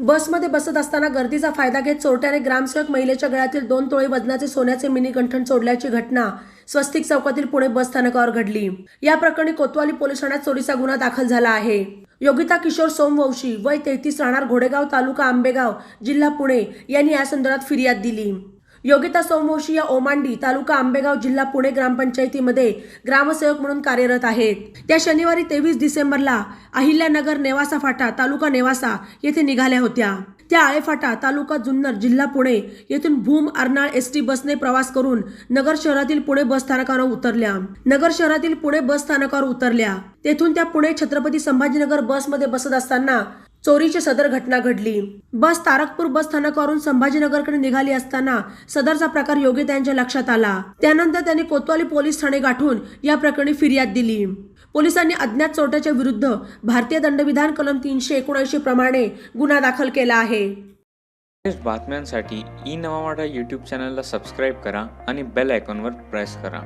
बसमध्ये बसत असताना गर्दीचा फायदा घेत चोरट्याने ग्रामसेवक महिलेच्या गळ्यातील दोन तोळे वजनाचे सोन्याचे मिनी गंठण चोरल्याची घटना स्वस्तिक चौकातील पुणे बस स्थानकावर घडली. या प्रकरणी कोतवाली पोलीस ठाण्यात चोरीचा गुन्हा दाखल झाला आहे. योगिता किशोर सोमवंशी वय तेहतीस राहणार घोडेगाव तालुका आंबेगाव जिल्हा पुणे यांनी या संदर्भात फिर्याद दिली. योगिता सोमवंशी या ओमांडी तालुका आंबेगाव जिल्हा पुणे ग्रामपंचायतीमध्ये ग्रामसेवक म्हणून कार्यरत आहेत. त्या शनिवारी तेवीस डिसेंबरला अहिल्यानगर नेवासा फाटा तालुका नेवासा येथे निघाल्या होत्या. त्या आळेफाटा तालुका जुन्नर जिल्हा पुणे येथून भूम अर्नाळ एस टी बसने प्रवास करून नगर शहरातील पुणे बस स्थानकावर उतरल्या. नगर शहरातील पुणे बस स्थानकावर उतरल्या. तेथून त्या पुणे छत्रपती संभाजीनगर बसमध्ये बसत असताना चोरीची सदर घटना घडली. बस तारकपूर बस स्थानकावरून संभाजीनगरकडे निघाली असताना सदरचा प्रकार योगिता यांच्या लक्षात आला. त्यानंतर त्यांनी कोतवाली पोलीस ठाणे गाठून या प्रकरणी फिर्याद दिली. पोलिसांनी अज्ञात चोरट्याच्या विरुद्ध भारतीय दंडविधान कलम तीनशे एकोणऐंशी प्रमाणे गुन्हा दाखल केला आहे. बातम्यांसाठी ई नवाडा यूट्यूब चॅनलला सबस्क्राईब करा आणि बेल आयकॉनवर प्रेस करा.